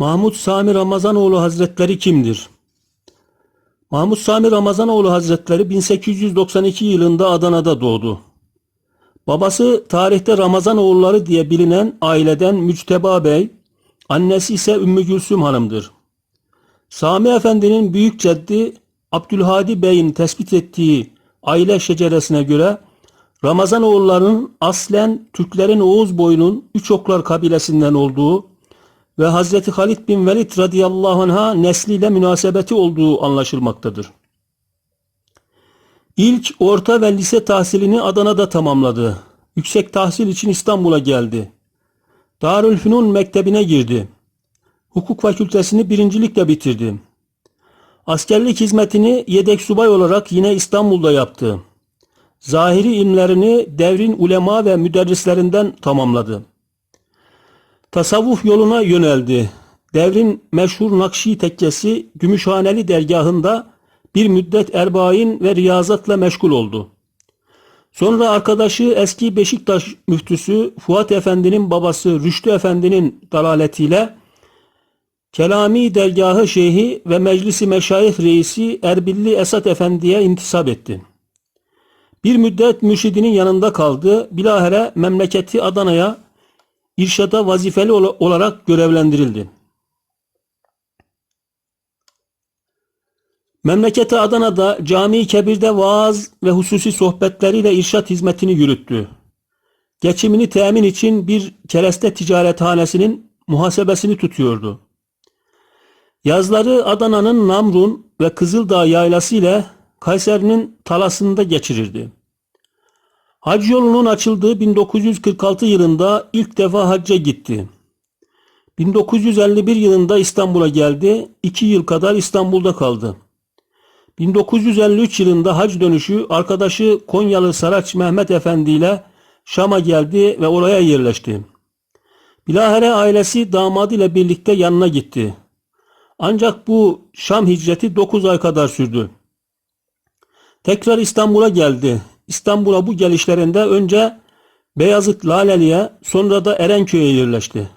Mahmud Sami Ramazanoğlu Hazretleri kimdir? Mahmud Sami Ramazanoğlu Hazretleri 1892 yılında Adana'da doğdu. Babası tarihte Ramazanoğulları diye bilinen aileden Müçteba Bey, annesi ise Ümmü Gülsüm Hanım'dır. Sami Efendi'nin büyük ceddi Abdülhadi Bey'in tespit ettiği aile şeceresine göre Ramazanoğullarının aslen Türklerin Oğuz boyunun Üçoklar kabilesinden olduğu ve Hazreti Halid bin Velid radıyallahu anh'a nesliyle münasebeti olduğu anlaşılmaktadır. İlk orta ve lise tahsilini Adana'da tamamladı. Yüksek tahsil için İstanbul'a geldi. Darülfünun Mektebi'ne girdi. Hukuk fakültesini birincilikle bitirdi. Askerlik hizmetini yedek subay olarak yine İstanbul'da yaptı. Zahiri ilmlerini devrin ulema ve müderrislerinden tamamladı. Tasavvuf yoluna yöneldi. Devrin meşhur Nakşi tekkesi Gümüşhaneli dergahında bir müddet erbain ve riyazatla meşgul oldu. Sonra arkadaşı eski Beşiktaş müftüsü Fuat Efendi'nin babası Rüştü Efendi'nin dalaletiyle Kelami dergahı şeyhi ve meclisi meşayih reisi Erbilli Esat Efendi'ye intisap etti. Bir müddet mürşidinin yanında kaldı. Bilahare memleketi Adana'ya irşada vazifeli ol- olarak görevlendirildi. Memleketi Adana'da Cami-i Kebir'de vaaz ve hususi sohbetleriyle irşat hizmetini yürüttü. Geçimini temin için bir kereste ticarethanesinin muhasebesini tutuyordu. Yazları Adana'nın Namrun ve Kızıldağ yaylası ile Kayseri'nin Talas'ında geçirirdi. Hac yolunun açıldığı 1946 yılında ilk defa hacca gitti. 1951 yılında İstanbul'a geldi. 2 yıl kadar İstanbul'da kaldı. 1953 yılında hac dönüşü arkadaşı Konyalı Saraç Mehmet Efendi ile Şam'a geldi ve oraya yerleşti. Bilahare ailesi damadı ile birlikte yanına gitti. Ancak bu Şam hicreti 9 ay kadar sürdü. Tekrar İstanbul'a geldi. İstanbul'a bu gelişlerinde önce Beyazıt Laleli'ye sonra da Erenköy'e yerleşti.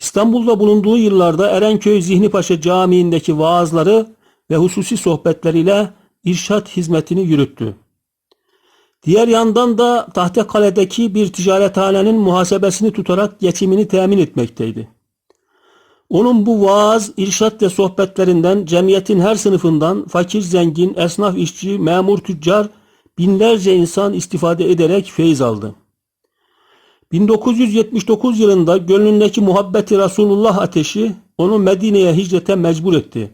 İstanbul'da bulunduğu yıllarda Erenköy Zihni Paşa Camii'ndeki vaazları ve hususi sohbetleriyle irşat hizmetini yürüttü. Diğer yandan da Tahtakale'deki bir ticarethanenin muhasebesini tutarak geçimini temin etmekteydi. Onun bu vaaz, irşat ve sohbetlerinden cemiyetin her sınıfından fakir, zengin, esnaf, işçi, memur, tüccar binlerce insan istifade ederek feyiz aldı. 1979 yılında gönlündeki muhabbeti Resulullah ateşi onu Medine'ye hicrete mecbur etti.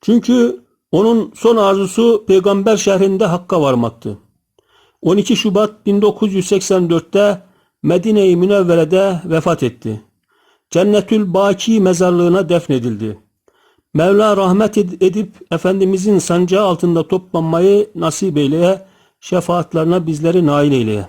Çünkü onun son arzusu peygamber şehrinde Hakk'a varmaktı. 12 Şubat 1984'te Medine-i Münevvere'de vefat etti. Cennetül Baki mezarlığına defnedildi. Mevla rahmet ed- edip Efendimizin sancağı altında toplanmayı nasip eyleye, şefaatlerine bizleri nail eyleye.